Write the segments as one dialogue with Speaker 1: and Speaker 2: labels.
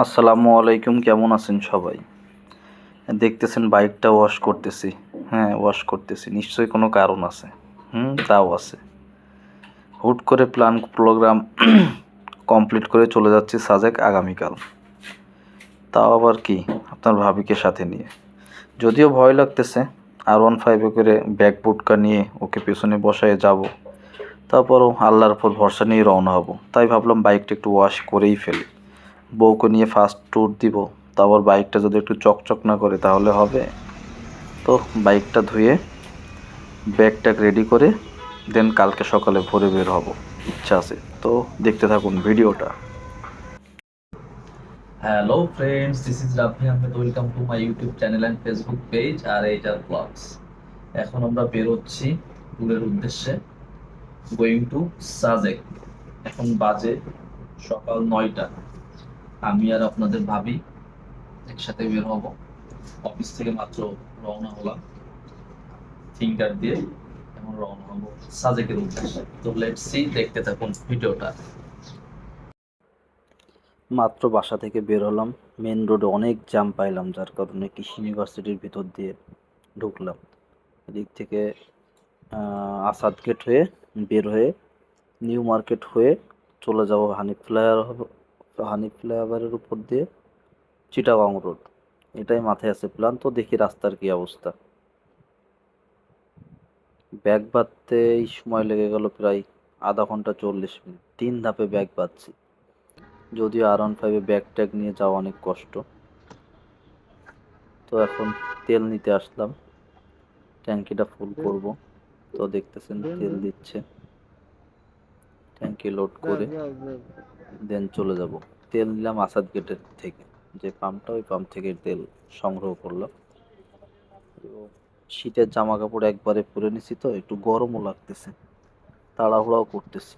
Speaker 1: আসসালামু আলাইকুম, কেমন আছেন সবাই? দেখতেছেন বাইকটা ওয়াশ করতেছি। হ্যাঁ ওয়াশ করতেছি। নিশ্চয়ই কোনো কারণ আছে। হুম, তাও আছে। হুট করে প্ল্যান প্রোগ্রাম কমপ্লিট করে চলে যাচ্ছি সাজেক আগামীকাল। তাও আবার কি? আপনার ভাবিকে সাথে নিয়ে। যদিও ভয় লাগতেছে আর ওয়ান ফাইভে করে ব্যাগ বুটকা নিয়ে ওকে পেছনে বসায় যাব। তারপরও আল্লাহর উপর ভরসা নিয়ে রওনা হব। তাই ভাবলাম বাইকটা একটু ওয়াশ করেই ফেলি। বউকে নিয়ে ফার্স্ট ট্যুর দিব তারপর বাইকটা যদি একটু চকচক না করে তাহলে হবে। তো বাইকটা ধুয়ে ব্যাগটা রেডি করে দেন কালকে সকালে ভোরে বের হব, ইচ্ছা আছে। তো দেখতে থাকুন ভিডিওটা।
Speaker 2: Hello friends this is Rafi Ahmed welcome to my YouTube channel and Facebook page আর এইটার ব্লগস এখন আমরা বেরোচ্ছি ট্যুরের উদ্দেশ্যে গোয়িং টু সাজেক এখন বাজে সকাল নয়টা। আমি আর আপনাদের ভাবি একসাথে বের হব। অফিস থেকে মাত্র রওনা হলাম। ফিঙ্গার দিয়ে এখন রওনা হব সাজেকের উদ্দেশ্যে। তো লেটস সি দেখতে থাকুন ভিডিওটা।
Speaker 1: মাত্র বাসা থেকে বের হলাম। মেন রোডে অনেক জ্যাম পাইলাম, যার কারণে কৃষি ইউনিভার্সিটির ভিতর দিয়ে ঢুকলাম। এদিক থেকে আসাদ গেট হয়ে বের হয়ে নিউ মার্কেট হয়ে চলে যাব হানিফ ফ্লাইওভার হানিফ ফ্লাইওভারের উপর দিয়ে চিটাগং রোড। এটাই মাথায় আছে প্ল্যান, তো দেখি রাস্তার কি অবস্থা। ব্যাগ বাঁধতে এই সময় লেগে গেল প্রায় আধা ঘণ্টা চল্লিশ মিনিট। তিন ধাপে ব্যাগ বাঁধছি। যদিও আর ওয়ান ফাইভে ব্যাগ ট্যাগ নিয়ে যাওয়া অনেক কষ্ট। তো এখন তেল নিতে আসলাম। ট্যাঙ্কিটা ফুল করব। তো দেখতেছেন তেল দিচ্ছে। ট্যাঙ্কি লোড করে। দেন চলে যাব। তেল নিলাম আসাদ গেটের থেকে। যে পাম্পটা, ওই পাম্প থেকে তেল সংগ্রহ করলাম। শীতের জামা কাপড় একবারে পরে নিছি তো, একটু গরমও লাগতেছে। তাড়াহুড়াও করতেছি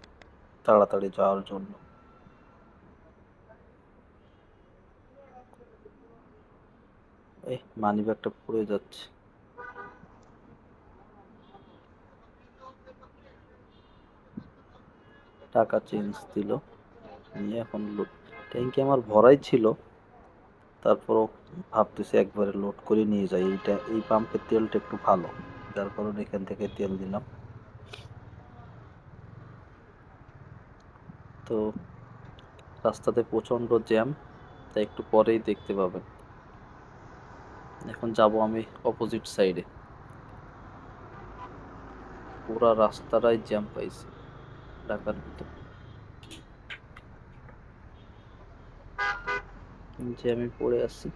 Speaker 1: তাড়াতাড়ি যাওয়ার জন্য। এই মানি ব্যাগটা পড়ে যাচ্ছে। টাকা চেঞ্জ দিল। নিয়ে এখন লোড ট্যাঙ্কি আমার ভরাই ছিল। তারপরও ভাবতেছি একবারে লোড করে নিয়ে যাই। এইটা, এই পাম্পের তেলটা একটু ভালো। যার কারণে এখান থেকে তেল দিলাম। তো রাস্তাতে প্রচণ্ড জ্যাম তাই একটু পরেই দেখতে পাবেন। এখন যাব আমি অপোজিট সাইডে পুরা রাস্তাটাই জ্যাম পাইছি, ঢাকার ভিতর। জ্যামে পড়ে আছি।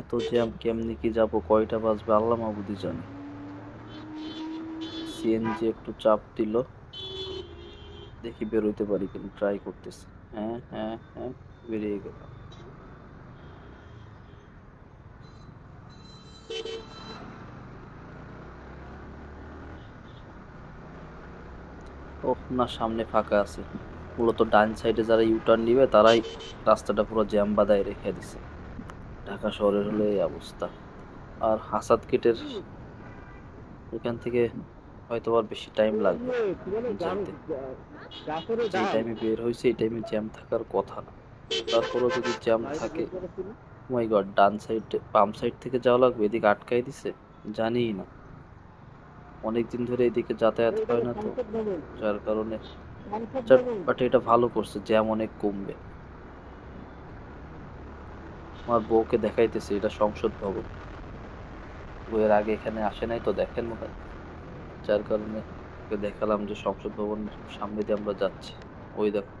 Speaker 1: এত জ্যাম কেমনি কি যাব, কয়টা বাজবে আল্লাহ মাবুদি জানে। সিএনজি একটু চাপ দিল। দেখি বেরোইতে পারি কিনা ট্রাই করতেছি। হ্যাঁ হ্যাঁ হ্যাঁ বেরিয়ে গেল ও না, সামনে ফাঁকা আছে। মূলত ডান সাইডে যারা ইউটার্ন নিবে, তারাই রাস্তাটা পুরো জ্যাম বাদায় রেখে দিছে। ঢাকা শহরের হলে এই অবস্থা। আর হাসাদ গেটের এখান থেকে হয়তো আর বেশি টাইম লাগবে যে টাইমে বের হয়েছে এই টাইমে জ্যাম থাকার কথা না। তারপরেও যদি জ্যাম থাকে মাই গড ডান সাইড বাম সাইড থেকে যাওয়া লাগবে, এদিকে আটকাই দিছে? জানিই না। অনেক দিন ধরে এদিকে যাতায়াত হয় না তো, যার কারণে বাট এটা ভালো করছে জ্যাম অনেক কমবে। আমার বউকে দেখাইতেছে, এটা সংসদ ভবন। বইয়ের আগে এখানে আসে নাই তো দেখেন হয়। যার কারণে দেখালাম যে সংসদ ভবন সামনে দিয়ে আমরা যাচ্ছি। ওই দেখো।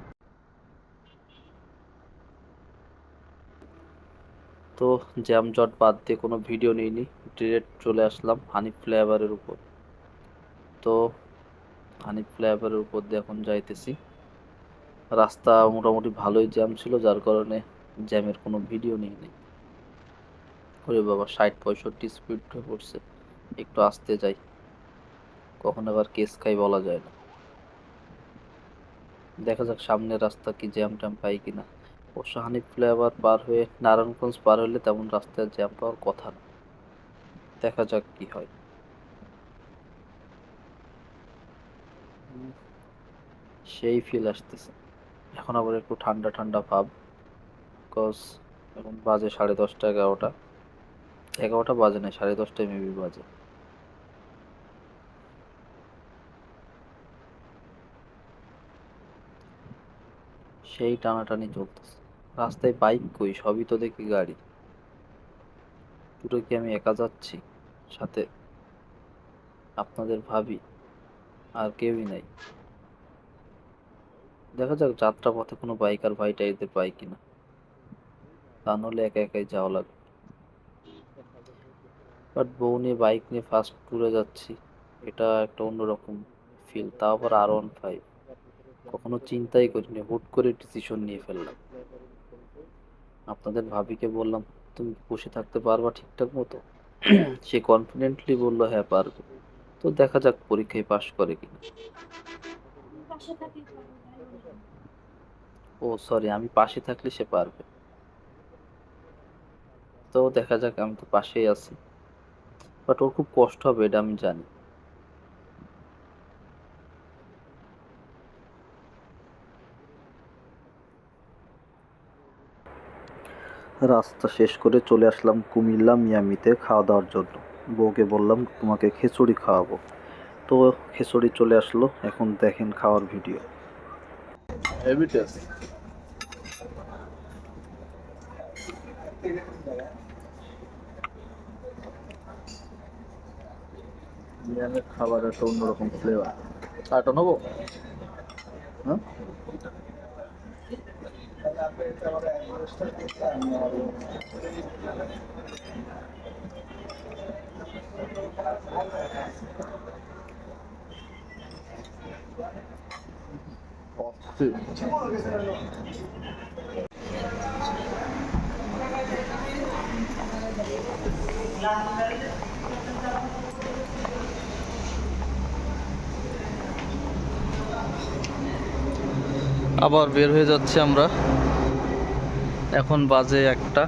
Speaker 1: তো জ্যাম জট বাদ দিয়ে কোনো ভিডিও নিইনি। ডিরেক্ট চলে আসলাম হানিফ ফ্লাইওভারের উপর। তো হানিফ ফ্লাইওভারের উপর দিয়ে এখন যাইতেছি। রাস্তা মোটামুটি ভালোই জ্যাম ছিল, যার কারণে জ্যামের কোনো ভিডিও নেই। ওরে বাবা, ষাট পঁয়ষট্টি স্পিড হয়ে পড়ছে। একটু আসতে যাই। কখন আবার কেস খাই বলা যায় না। দেখা যাক সামনের রাস্তা কি জ্যাম ট্যাম পাই কিনা। অবশ্য হানিফ ফ্লাইওভার পার হয়ে নারায়ণগঞ্জ পার হলে তেমন রাস্তায় জ্যাম পাওয়ার কথা না। দেখা যাক কি হয়। সেই ফিল আসতেছে। এখন আবার একটু ঠান্ডা ঠান্ডা ভাব বিকজ এখন বাজে সাড়ে দশটা, এগারোটা। এগারোটা বাজে না, সাড়ে দশটায় মেবি বাজে। সেই টানাটানি চলতেছে। রাস্তায় বাইক কই? সবই তো দেখি গাড়ি। পুরো কি আমি একা যাচ্ছি? সাথে আপনাদের ভাবি। আর কেউই নাই। দেখা যাক যাত্রা পথে কোনো বাইক আর ভাই টাইদের পাই কিনা তা নাহলে একা একাই যাওয়া লাগবে। বাট বউ নিয়ে বাইক নিয়ে ফার্স্ট ট্যুরে যাচ্ছি। এটা একটা অন্যরকম ফিল তাও আবার আর ওয়ান ফাইভ কখনো চিন্তাই করিনি, হুট করে ডিসিশন নিয়ে ফেললাম। আপনাদের ভাবিকে বললাম, তুমি বসে থাকতে পারবা ঠিকঠাক মতো? সে কনফিডেন্টলি বলল হ্যাঁ পারবে। তো দেখা যাক পরীক্ষায় পাশ করে কিনা। ও সরি আমি পাশে থাকলে সে পারবে। তো দেখা যাক, আমি তো পাশেই আছি। বাট ওর খুব কষ্ট হবে, এটা আমি জানি। রাস্তা শেষ করে চলে আসলাম কুমিল্লা মিয়ামিতে খাওয়া দাওয়ার জন্য। বউকে বললাম, তোমাকে খিচুড়ি খাওয়াবো। তো খিচুড়ি চলে আসলো। এখন দেখেন খাওয়ার ভিডিও।
Speaker 2: বিরিয়ানির খাবার একটা অন্যরকম ফ্লেভার আটা নেব? হ্যাঁ? আবার বের হয়ে যাচ্ছি আমরা। এখন বাজে একটা।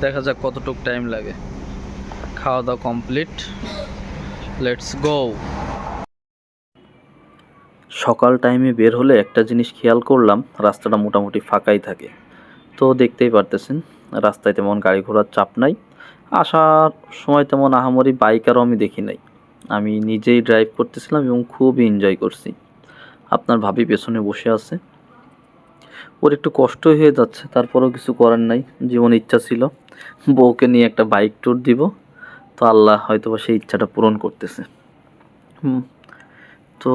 Speaker 2: দেখা যাক কতটুক টাইম লাগে। খাওয়া দাওয়া কমপ্লিট লেটস গো
Speaker 1: সকাল টাইমে বের হলে একটা জিনিস খেয়াল করলাম, রাস্তাটা মোটামুটি ফাঁকাই থাকে। তো দেখতেই পারতেছেন, রাস্তায় তেমন গাড়ি ঘোড়ার চাপ নাই। আসার সময় তেমন আহামরি বাইকারও আমি দেখি নাই। আমি নিজেই ড্রাইভ করতেছিলাম এবং খুব এনজয় করছি। আপনার ভাবি পেছনে বসে আছে। ওর একটু কষ্ট হয়ে যাচ্ছে, তারপরেও কিছু করার নাই। জীবন ইচ্ছা ছিল। বউকে নিয়ে একটা বাইক ট্যুর দিব। তো আল্লাহ হয়তো বা সেই ইচ্ছাটা পূরণ করতেছে। তো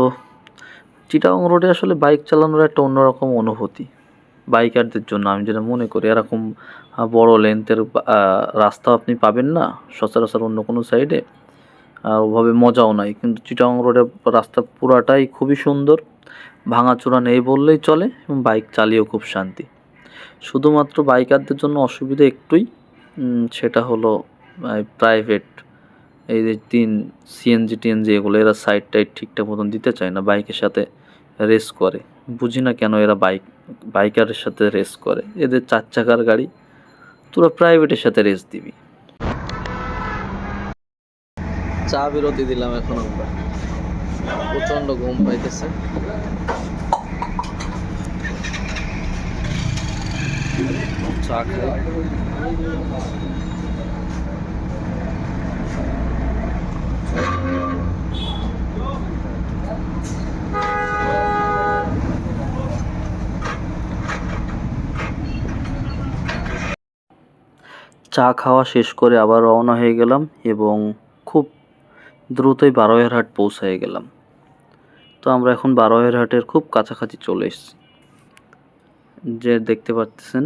Speaker 1: চিটাগং রোডে আসলে বাইক চালানোর একটা অন্যরকম অনুভূতি। বাইকারদের জন্য আমি যেটা মনে করি, এরকম বড় লেন্থের রাস্তা আপনি পাবেন না, সচরাচর অন্য কোনো সাইডে, আর ওভাবে মজাও নাই। কিন্তু চিটাগং রোডের রাস্তা পুরাটাই খুবই সুন্দর, ভাঙাচোরা নেই বললেই চলে, এবং বাইক চালিয়েও খুব শান্তি। শুধুমাত্র বাইকারদের জন্য অসুবিধা একটুই সেটা হলো প্রাইভেট এই যে তিন সিএনজি টিএনজি এগুলো এরা সাইড টাইড ঠিকঠাক মতন দিতে চায় না বাইকের সাথে রেস করে। বুঝি না কেন এরা বাইক বাইকারের সাথে রেস করে। এদের চার চাকার গাড়ি, তোরা প্রাইভেটের সাথে রেস দিবি।
Speaker 2: চা বিরতি দিলাম এখন আমরা। প্রচণ্ড ঘুম পাইতেছে। চা খাই।
Speaker 1: চা খাওয়া শেষ করে আবার রওনা হয়ে গেলাম এবং খুব দ্রুতই বারোয়ের হাট পৌঁছায় গেলাম। তো আমরা এখন বারোয়ের হাটের খুব কাছাকাছি চলে এসেছি। যে দেখতে পাচ্ছেন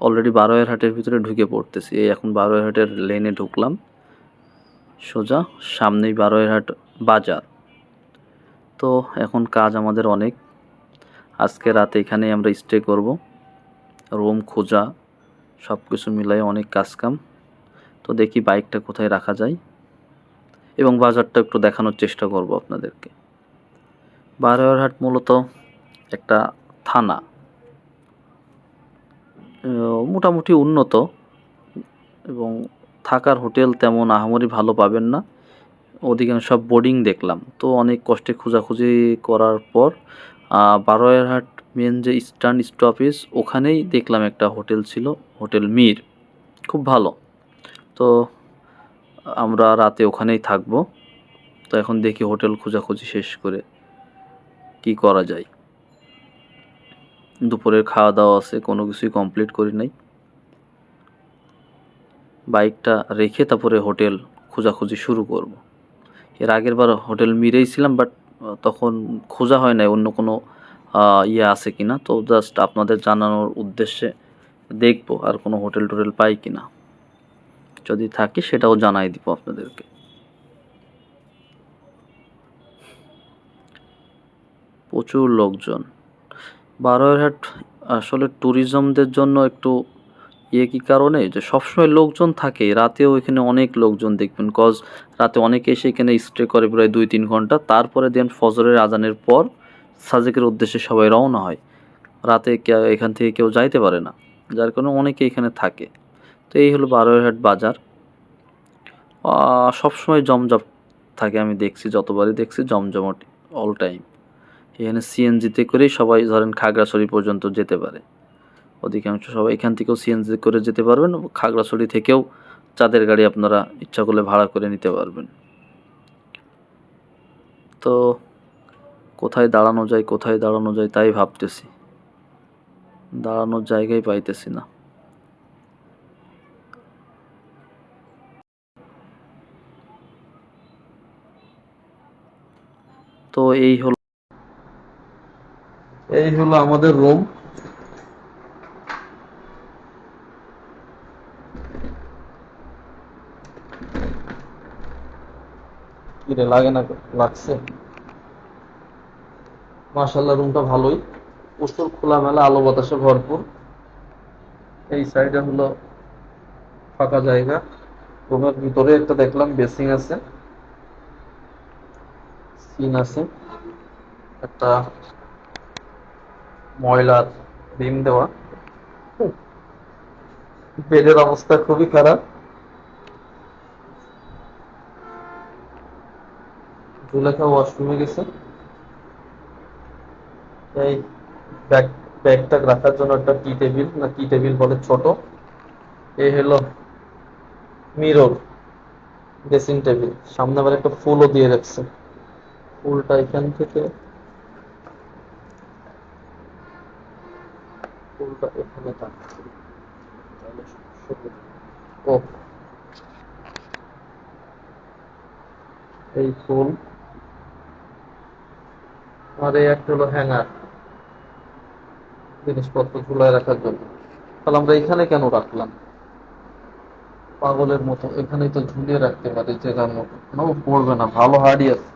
Speaker 1: অলরেডি বারোয়ের হাটের ভিতরে ঢুকে পড়তেছি। এই এখন বারোয়ের হাটের লেনে ঢুকলাম। সোজা সামনেই বারোয়ের হাট বাজার। তো এখন কাজ আমাদের অনেক। আজকে রাতে এখানেই আমরা স্টে করব। রুম খোঁজা। সব কিছু মিলাই অনেক কাজকাম। তো দেখি বাইকটা কোথায় রাখা যায়। এবং বাজারটা একটু দেখানোর চেষ্টা করব আপনাদেরকে। বারোয়ারহাট মূলত একটা থানা। মোটামুটি উন্নত। এবং থাকার হোটেল তেমন আহামরি ভালো পাবেন না। অধিকাংশ সব বোর্ডিং দেখলাম। তো অনেক কষ্টে খোঁজাখুঁজি করার পর বারোয়ারহাট মেন যে ইস্টার্ন স্টপেজ ওখানেই দেখলাম একটা হোটেল ছিল, হোটেল মির। খুব ভালো। তো আমরা রাতে ওখানেই থাকব। তো এখন দেখি হোটেল খোঁজাখুঁজি শেষ করে কি করা যায়। দুপুরের খাওয়া দাওয়া আছে, কোনো কিছুই কমপ্লিট করি নাই। বাইকটা রেখে তারপরে হোটেল খোঁজাখুঁজি শুরু করব। এর আগের বার হোটেল মিরেই ছিলাম, বাট তখন খোঁজা হয় নাই, অন্য কোনো ইয়ে আছে কি না তো জাস্ট আপনাদের জানানোর উদ্দেশ্যে দেখব আর কোনো হোটেল টোটেল পাই কি না যদি থাকে সেটাও জানাই দিব আপনাদেরকে। প্রচুর লোকজন। বারোয়ারহাট আসলে ট্যুরিজমদের জন্য একটু ইয়ে কি কারণে? যে সবসময় লোকজন থাকে, রাতেও এখানে অনেক লোকজন দেখবেন কজ রাতে অনেকে এসে এখানে স্টে করে প্রায় দুই তিন ঘণ্টা। তারপরে দেন ফজরের আজানের পর সাজেকের উদ্দেশ্যে সবাই রওনা হয়। রাতে এখান থেকে কেউ যাইতে পারে না, যার কারণে অনেকে এখানে থাকে। তো এই হলো বারোয়ারহাট বাজার। সবসময় জমজম থাকে, আমি দেখছি, যতবারই দেখছি, জমজমট অল টাইম এখানে সিএনজিতে করেই সবাই, ধরেন খাগড়াছড়ি পর্যন্ত যেতে পারে। অধিকাংশ সবাই এখান থেকেও সিএনজি করে যেতে পারবেন, খাগড়াছড়ি থেকেও চাঁদের গাড়ি আপনারা ইচ্ছা করলে ভাড়া করে নিতে পারবেন। তো কোথায় দাঁড়ানো যায়, কোথায় দাঁড়ানো যায় তাই ভাবতেছি। দাঁড়ানোর জায়গায় পাইতেছি না। তো এই হলো
Speaker 2: এই হলো আমাদের রুম। লাগে না লাগছে? মাশাল্লাহ রুমটা ভালোই। প্রচুর খোলামেলা, আলো বাতাসে ভরপুর। এই সাইডে হলো ফাঁকা জায়গা। রুমের ভিতরে একটা দেখলাম বেসিং আছে। সিন আছে। একটা ময়লার ডিম দেওয়া। বেডের অবস্থা খুবই খারাপ। জুলেখা ওয়াশরুমে গেছে। এই ব্যাগ ব্যাগটা রাখার জন্য একটা টি টেবিল না টি টেবিল বলে ছোট। এই হলো মিরর ড্রেসিং টেবিল সামনে আবার একটা ফুলও দিয়ে রাখছে। ফুলটা এখান থেকে, ফুলটা এখানে থাকছে। ও। এই ফুল। আর এই একটা হলো হ্যাঙ্গার জিনিসপত্র ঝুলায় রাখার জন্য। তাহলে আমরা এখানে কেন রাখলাম? পাগলের মতো, এখানেই তো ঝুলিয়ে রাখতে পারি জায়গার মতো। পড়বে না, ভালো হার্ডই আছে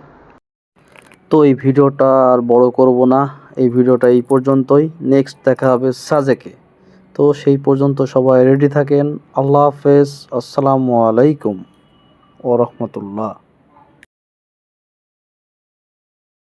Speaker 1: তো এই ভিডিওটা আর বড় করব না, এই ভিডিওটা এই পর্যন্তই। নেক্সট দেখা হবে সাজেকে। তো সেই পর্যন্ত সবাই রেডি থাকেন। আল্লাহ হাফেজ, আসসালামু আলাইকুম ও রহমতুল্লাহ।